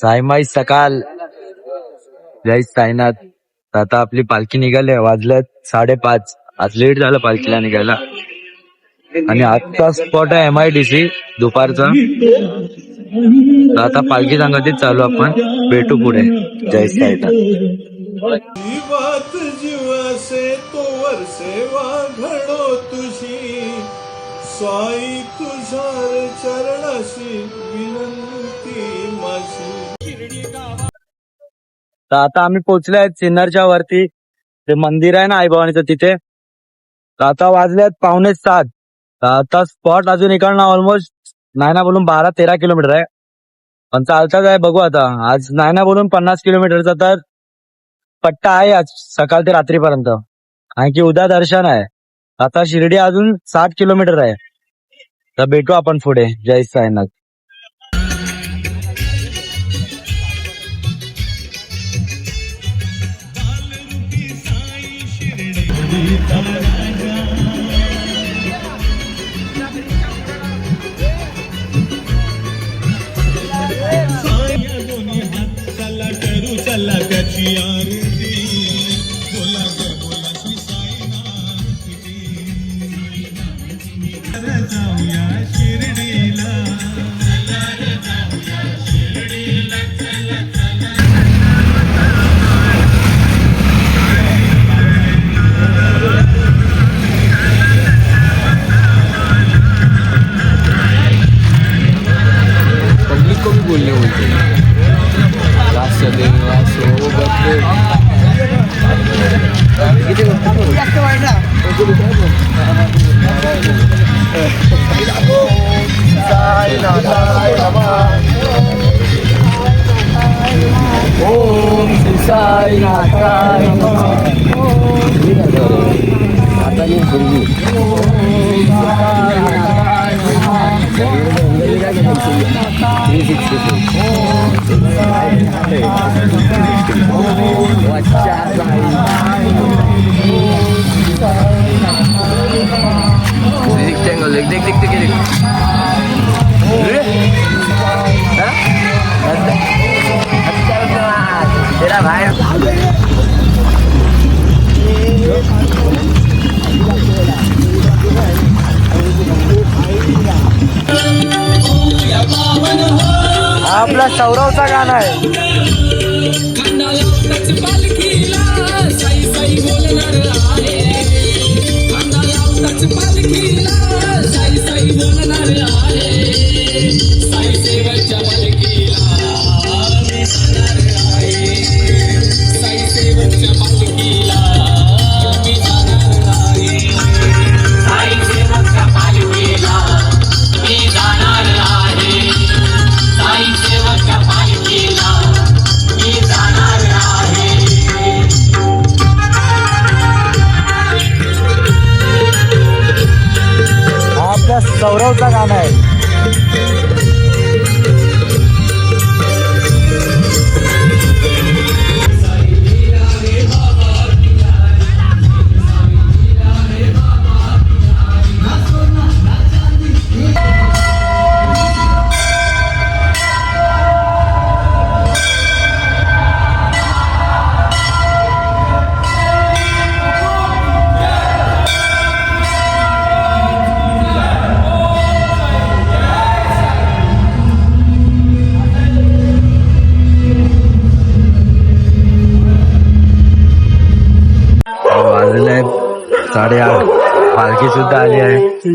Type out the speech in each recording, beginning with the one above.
सायमाई सकाळ जय साईनाथ. आता आपली पालखी निघाली वाजल्यात साडेपाच. आज लेट झालं पालखीला निघायला. आणि आजचा स्पॉट आहे एम आय डी सी दुपारचा. आता पालखी सांगतीच चालू आपण. भेटू पुढे. जय साईनाथ. जीवासे सेवा घडो तुझी. साई तुझार चरणाशी विनंती तर आता आम्ही पोहोचले आहेत सिन्नरच्या वरती. ते मंदिर आहे ना आईभवानीचं तिथे. तर आता वाजले आहेत पावणे सात. तर आता स्पॉट अजून इकडनं ऑलमोस्ट नाही ना बोलून बारा तेरा किलोमीटर आहे. पण चालताच आहे बघू आता. आज नाही ना बोलून पन्नास किलोमीटरचा तर पट्टा आहे आज सकाळ ते रात्रीपर्यंत. कारण की उद्या दर्शन आहे. आता शिर्डी अजून साठ किलोमीटर आहे. तर भेटू आपण पुढे जय साईनाथ. हा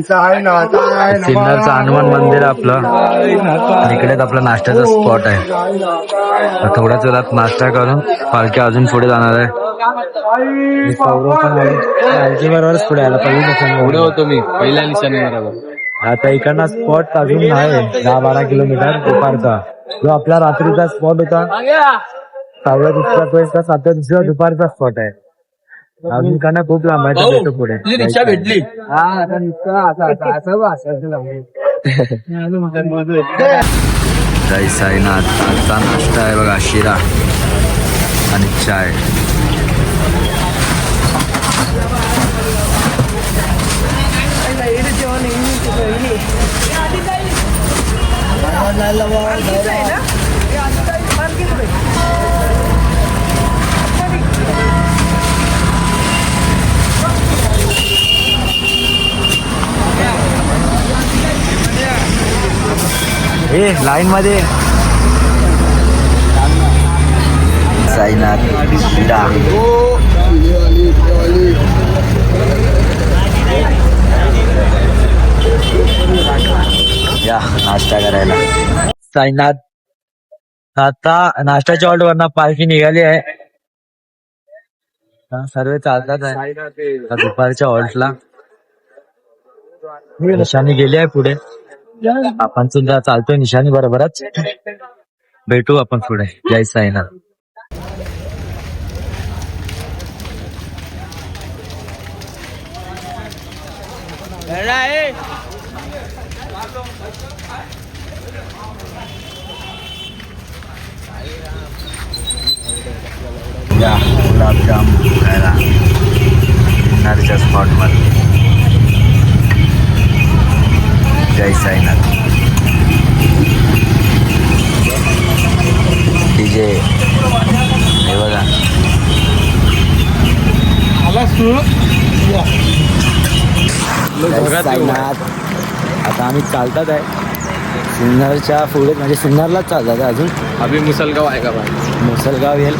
सिन्नरचं हनुमान मंदिर आहे आपलं. इकडेच आपला नाश्त्याचा स्पॉट आहे. थोड्याच वेळात नाश्ता करून पालखी अजून पुढे जाणार आहे. पालखी बरोबरच पुढे आला. पुढे होतो मी. पहिल्या निशाणीवर आता इकडनं स्पॉट अजून आहे दहा बारा किलोमीटर दुपारचा. जो आपला रात्रीचा स्पॉट होता सहाव्या दुसरा तो एक सातव्या दुसरा दुपारचा स्पॉट आहे. अजून खूप लांब आहे भेटू पुढे. रिक्षा भेटली. जय साईनाथ. आजचा नाश्ता आहे बघा शिरा आणि चाय. ए लाईन मध्ये. साईनाथ या नाश्ता करायला. साईनाथ आता नाश्त्याच्या ऑर्डर वरनं पालखी निघाली आहे. सर्व चालतात दुपारच्या हॉल्टला निशाणी गेली आहे पुढे. आपण सुद्धा चालतोय निशाणी बरोबरच. भेटू आपण पुढे. जय साईनाथ. या गुलाबजाम खायला स्पॉटमध्ये. जय साईनाथ डीजे. हे बघा. जय साईनाथ. आता आम्ही चालतात आहे. सिन्नरच्या पुढे म्हणजे सिन्नरलाच चालतात आहे अजून. अभि मुसलगाव आहे का भाई मुसलगाव येईल.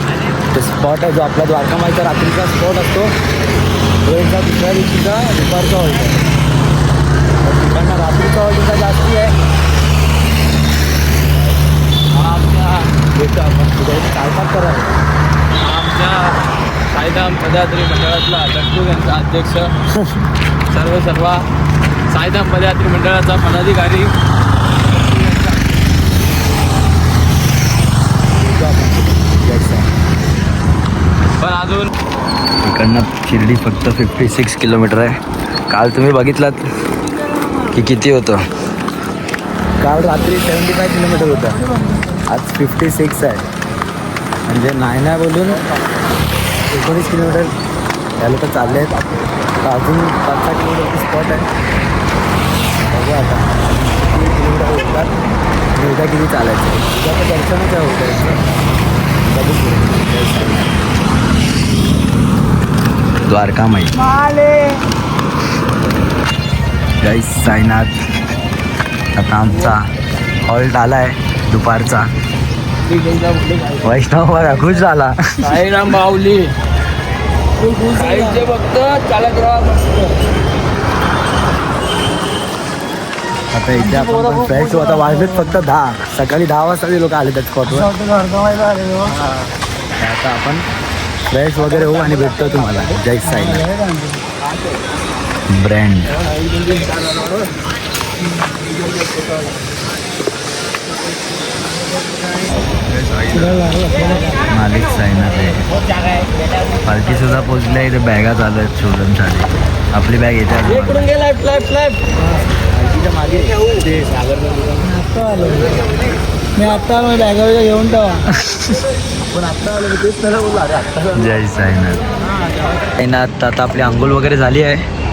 तो स्पॉट आहे जो आपला द्वारका माहीत रात्रीचा स्पॉट असतो. ट्रेनचा दुसऱ्या दिवशीचा दुपारचा हॉल्ट तिकडनं रात्रीचा हॉल्टचा जास्ती आहे हा? आमच्या भेटू आपण तिकडे चालतात करा आमच्या साईधाम पदयात्री मंडळातला लड्डू यांचा अध्यक्ष सर्व सर्व। साईधाम पदयात्री मंडळाचा पदाधिकारी. पण अजून इकडनं शिर्डी फक्त फिफ्टी सिक्स किलोमीटर आहे. काल तुम्ही बघितलात? की किती होतं? काल रात्री सेवन्टी फाय किलोमीटर होतं. आज फिफ्टी सिक्स आहे. म्हणजे नाही नाही बोलून एकोणीस किलोमीटर या लोक चालले आहेत. तर अजून पाच सहा किलोमीटरची स्पॉट आहे. बघूया आता. किती किलोमीटर होतात. आणि उद्या किती चालायचं उद्या तर दर्शनच आहे होतं. द्वारका माई जय साईनाथ. आता आमचा हॉल्ट आलाय दुपारचा. वैष्णव बघा खुश झाला. साईराम चालत राहा मस्त. आता इथे आपण फ्रेंड्स आता वाजलेत फक्त दहा. सकाळी दहा वाजता ते लोक आले त्या स्पॉटवर आता आपण फ्रेश वगैरे होऊ आणि भेटतो तुम्हाला. जय साईनाथ. ब्रँड. मालिक साईनाथ आहे. पालखी सुद्धा पोचली आहे इथे बॅगा चालू आहेत शोधूनसाठी आपली बॅग येते मी आता बॅगावर घेऊन ठेवा. पण आता आलो मी तेच त्याला बोललो अरे आत्ता जय साईनाथ. साईनाथ आता आपली आंघोळ वगैरे झाली आहे.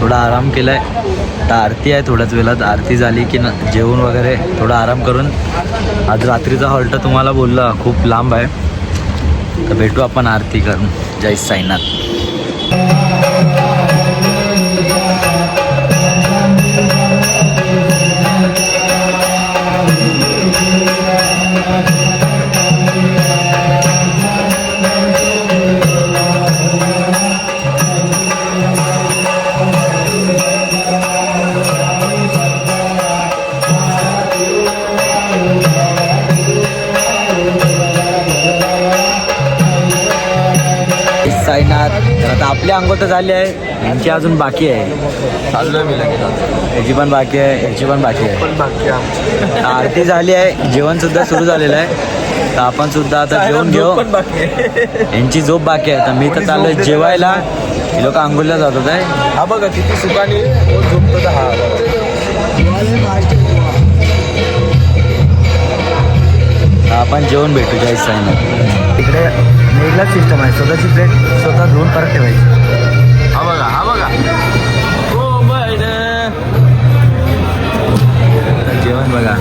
थोडा आराम केलाय. आता आरती आहे थोड्याच वेळात. आरती झाली की ना जेवण वगैरे थोडा आराम करून आज रात्रीचा हॉल्ट तुम्हाला बोलला. खूप लांब आहे. तर भेटू आपण आरती करून. जय साईनाथ. साईनाथ. तर आता आपली आंघोळ तर झाली आहे. यांची अजून बाकी आहे. चाललोय मी लगेच याची पण बाकी आहे. याची पण बाकी आहे. बाकी आरती झाली आहे. जेवण सुद्धा सुरू झालेलं आहे. तर आपण सुद्धा आता जेवण घेऊ. यांची झोप बाकी आहे. तर मी तर चाललोय जेवायला. हे लोक आंघोळला जातात आहे. हा बघा किती सुखाने झोपतो हा. आपण जेवण भेटू जय साईनाथ इकडे मेघला सिस्टम आहे. स्वतःची प्लेट स्वतः धुवून परत ठेवायची. हा बघा हा बघा. हो जेवण बघा.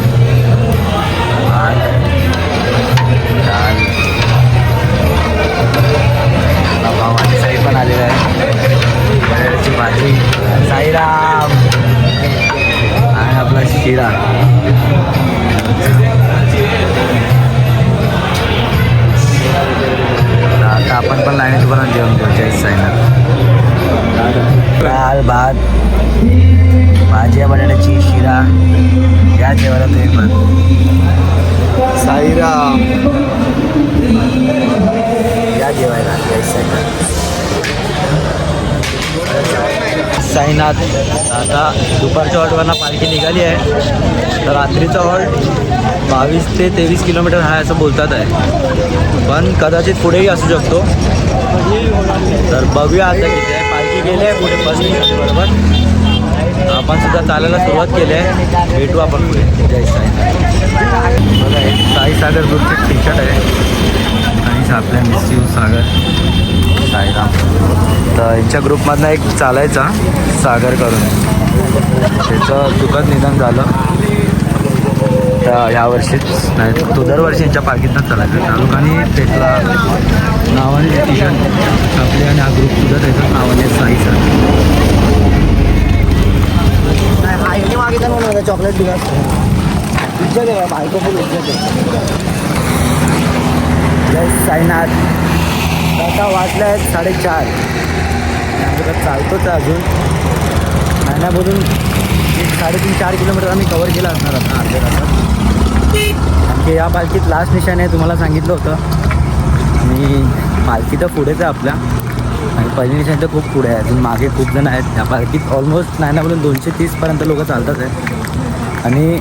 भावाची साई पण आलेला आहे. बटाट्याची भाजी. साईराम. आणि आपला शिरा. का आपण पण लाईनपर्यंत जेवण घेऊ जय साईनाथ. दाल भात भाज्या बटाट्याची शिरा या जेवायला तुम्ही पण. साईराम. या जेवायला जय साईनाथ. साईनाथ. आता दुपारच्या हॉल्टवरनं पालखी निघाली आहे. तर रात्रीचा हॉल्ट बावीस ते तेवीस किलोमीटर आहे असं बोलतात आहे. पण कदाचित पुढेही असू शकतो. तर बघूया आता किती आहे. पालखी गेली आहे पुढे बस निघाली बरोबर. आपण सुद्धा चालायला सुरुवात केली आहे. भेटू आपण पुढे. जय साईनाथ. बघा साई सागर ग्रुपचे टी शर्ट आहे. आणि आपल्या मिस यू सागर. साईराम. तर यांच्या ग्रुपमधनं एक चालायचा सागर करून. त्याचं दुःखद निधन झालं. तर यावर्षीच नाही तो दरवर्षी यांच्या पार्किंगनं चालायचं. तालुकाने पेटला नावाने टी शर्ट आपले आणि हा ग्रुप सुद्धा त्याचं नावाने साई सर चॉकलेट दिला इज्जत आहे बायको पण इज्जत आहे. जय साईनाथ. आता वाजले आहेत साडेचार. आमच्याकडे चालतोच आहे अजून. महिन्यामधून एक साडेतीन चार किलोमीटर आम्ही कवर केला असणार आता अर्ध्या तासात. आणखी या पालखीत लास्ट निशाण आहे तुम्हाला सांगितलं होतं. आणि पालखी तर पुढेच आहे आपल्या. आणि पहिली निशाण तर खूप पुढे आहे. अजून मागे खूप जण आहेत. या पालखीत ऑलमोस्ट नाही दोनशे तीसपर्यंत लोक चालतात आहे. आणि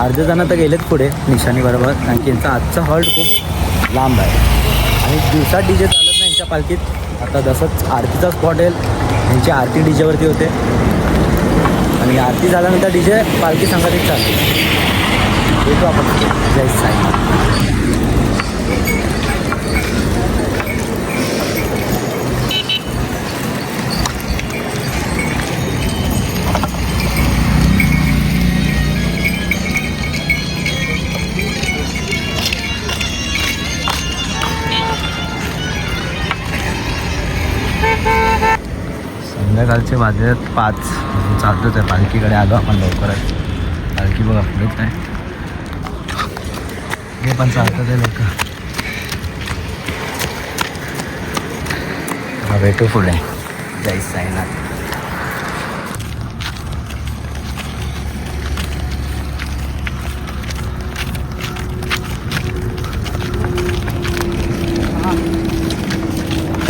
अर्धे जण तर गेलेत पुढे निशाणीबरोबर कारण की यांचा आजचा हॉल्ट खूप लांब आहे. आणि दिवसा डी जे चालत नाही यांच्या पालखीत. आता जसंच आरतीचा स्पॉट येईल यांची आरती डी जेवरती होते. आणि आरती झाल्यानंतर डी जे पालखी संघातीत चालते. येतो आपण. जय साई संध्याकाळचे वाजलेत पाच. चालतोच आहे. पालखीकडे आलो आपण लवकरच. पालखी बघा पुढेच आहे हे पण चालतं ते लोक. भेटू पुढे. जय साईनाथ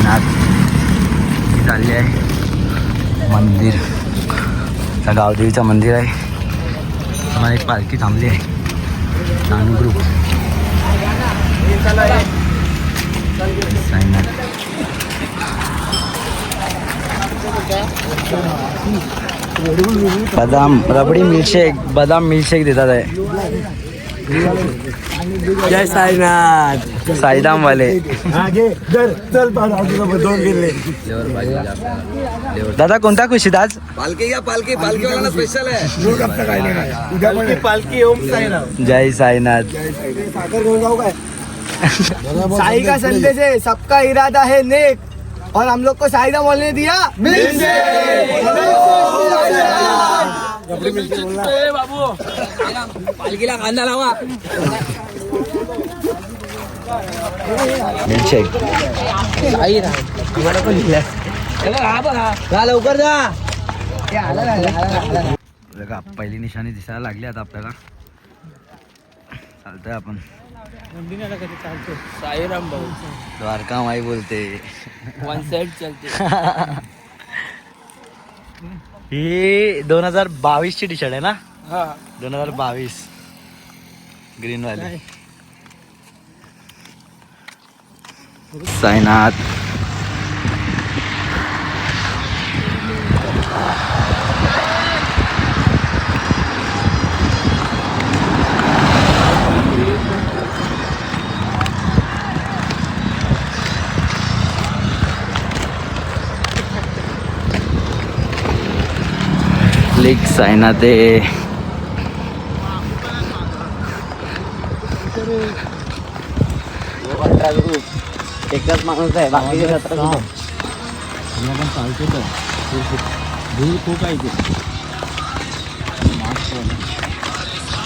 नाथ ही चालली आहे मंदिर गावदेवीचं मंदिर आहे आम्हाला एक पालखी थांबली आहे नानू ग्रुप। बदाम रबडी मिल्कशेक बदाम मिल्कशेक देतात आहे जय साईनाथ। साईदाम वाले। गेले दादा कोणता खुशीत आज पालखी घ्या पालखी पालखीवाला स्पेशल आहे. उद्या पण पालखी ओम साईनाथ। जय साईनाथ. साखर घेऊन जाऊ काय? साई का संदेश है सबका इरादा है नेक। और हम लोग को साईदा बोलने दिया। पालखीला कांदा लावा. मिल्कशेक. लवकर जा. बघा पहिली निशाणी दिसायला लागली आता आपल्याला. चालतंय आपण. साईराम भाऊ. द्वारका माई बोलते. वन साइड चलते. ही दोन हजार बावीस ची टी शर्ट आहे ना? हा. दोन हजार बावीस. ग्रीन वाली. साईनाथ आहे एकच माणूस आहे बाकी आपण चालतो तर धूळ खूप आहे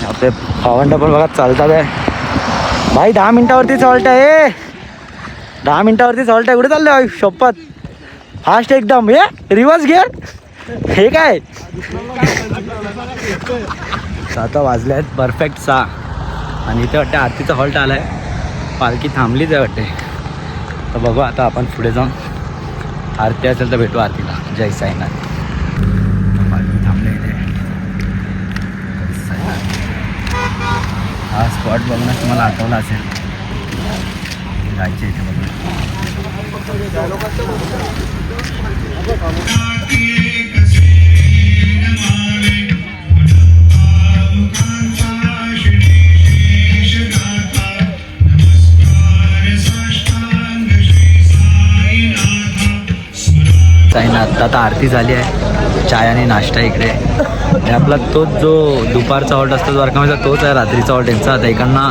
आपले भावंड पण बघा चालतात आहे भाई दहा मिनिटावरती सॉल्ट आहे दहा मिनिटावरती सॉल्ट आहे. कुठे चाललंय शपथ. फास्ट एकदम हे रिवर्स गिअर हे काय? आता वाजले आहेत परफेक्ट सहा. आणि इथे वाटते आरतीचा हॉल्ट आलाय. पालखी थांबलीच आहे वाटते. तर बघू आता आपण पुढे जाऊन आरती असेल तर भेटू आरतीला. जय साईनाथ. पालखी थांबले इथे. हा स्पॉट बघूनच तुम्हाला आठवला असेल. जायचे इथे बघून. साईनाथ आता आरती झाली आहे. चाय आणि नाश्ता इकडे. आणि आपला तोच जो दुपारचा हॉल्ट असतो द्वारकामेचा तोच आहे रात्रीचा हॉल्ट. यांचा आता इकडनं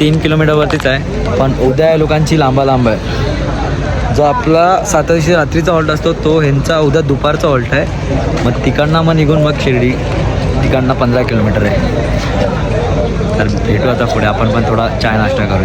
तीन किलोमीटरवरतीच आहे. पण उद्या या लोकांची लांबा लांब आहे. जो आपला सातारशी रात्रीचा हॉल्ट असतो तो ह्यांचा उद्या दुपारचा हॉल्ट आहे. मग तिकडनं मग निघून मग शिर्डी. तिकडनं पंधरा किलोमीटर आहे. तर भेटू आता पुढे. आपण पण थोडा चाय नाश्ता करू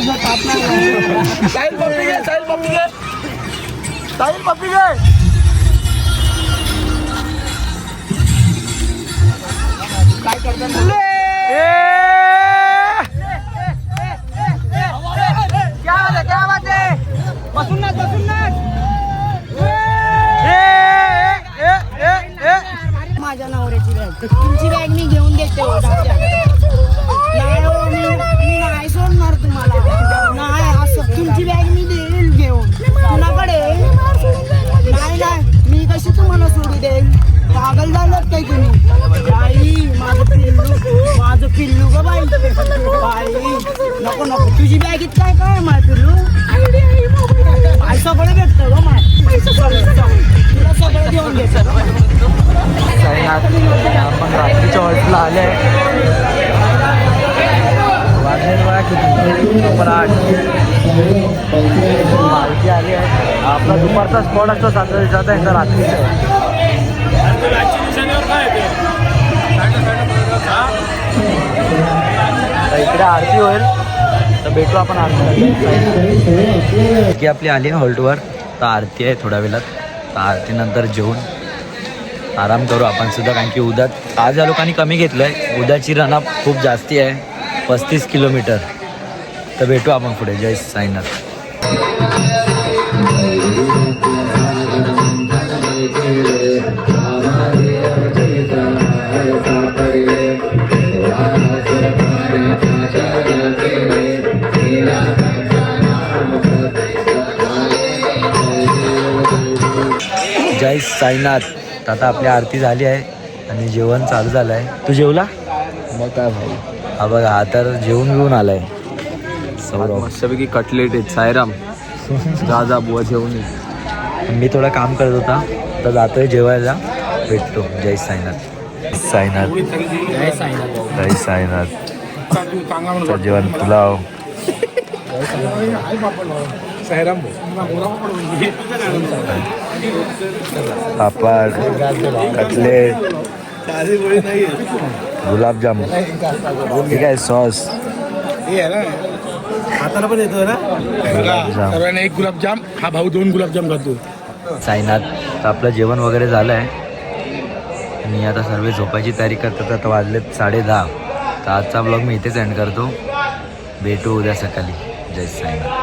जय साईनाथ चाय आणि cocktails. माझ्या नवऱ्याची बॅग तुमची बॅग मी घेऊन देते पिल्लू ग बाई. बाई नको नको. तुझी बॅगीत काय काय माय पिल्लू? आई सगळं भेटतं ग माय तुला सगळं देऊन देतं साईनाथ आपण रात्रीच्या हॉल्टला आले पालखी आली आहे. आपला दुपारचा स्पॉट असतो सातारा दिवसाचा यांचा रात्रीचा. इकडे आरती होईल तर भेटू आपण आरती की आपली आली आहे हॉल्टवर तर आरती आहे थोड्या वेळात तर आरतीनंतर जेवून आराम करू आपण सुद्धा कारण की उद्या आज या लोकांनी कमी घेतलं आहे उद्याची रनअप खूप जास्ती आहे पस्तीस किलोमीटर तर भेटू आपण पुढे जय साईनाथ जय साईनाथ. तर आता आपली आरती झाली आहे आणि जेवण चालू झालं आहे तू जेवला? मग काय भाऊ हा बघा हा तर जेवून घेऊन आलाय. सौरभ. मस्तपैकी कटलेट आहेत सायराम. जा जा बुवा जेवून ये. मी थोडं काम करत होता तर जातोय जेवायला. भेटतो. जय साईनाथ. साईनाथ. जय साईनाथ तर जेवण. पुलाव पापड कटलेट गुलाबजाम ठीक आहे सॉस? हाताला पण येतो ना सर्वांना एक गुलाबजाम हा भाऊ दोन गुलाबजाम खातो. साईनाथ तर आपलं जेवण वगैरे झालं आहे आणि आता सर्व झोपायची तयारी करतात आता वाजलेत साडे दहा. तर आजचा ब्लॉग मी इथेच एंड करतो. भेटू उद्या सकाळी. जय साईनाथ.